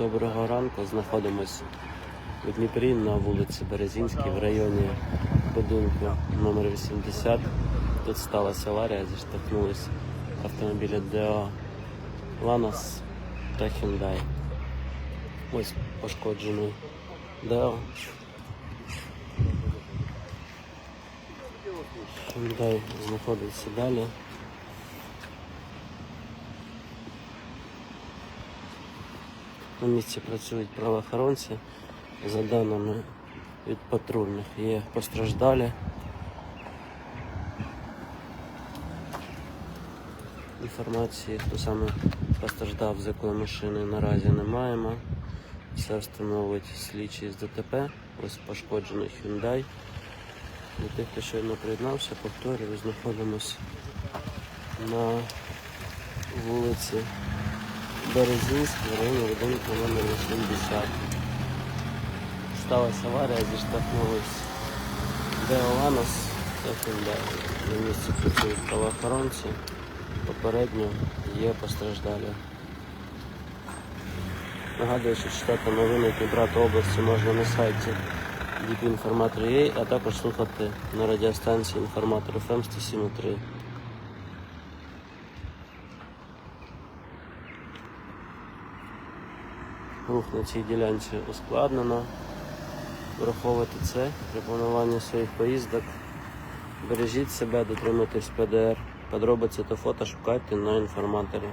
Доброго ранку. Знаходимось у Дніпрі на вулиці Березінській в районі будинку номер 80. Тут сталася аварія, зіштовхнулись автомобілі Део Ланос та Hyundai. Ось пошкоджений Део. Hyundai знаходиться далі. На місці працюють правоохоронці. За даними від патрульних є постраждалі. Інформації, хто саме постраждав, з якої машини наразі не маємо. Все встановить слідчі з ДТП. Ось пошкоджений Hyundai. Для тих, хто щойно приєднався, повторюю, знаходимося на вулиці В районі будинку номер 80. Сталася аварія, зіштовхнулись Деоланос та Hyundai. На місці працюють правоохоронці. Попередньо є постраждалі. Нагадую, що читати новини Дніпра та області можна на сайті dpinformator.ua, а також слухати на радіостанції інформатор FM 107.3. Рух на цій ділянці ускладнено. Враховувати це при плануванні своїх поїздок. Бережіть себе, дотримуйтесь ПДР. Подробиці та фото шукайте на інформаторі.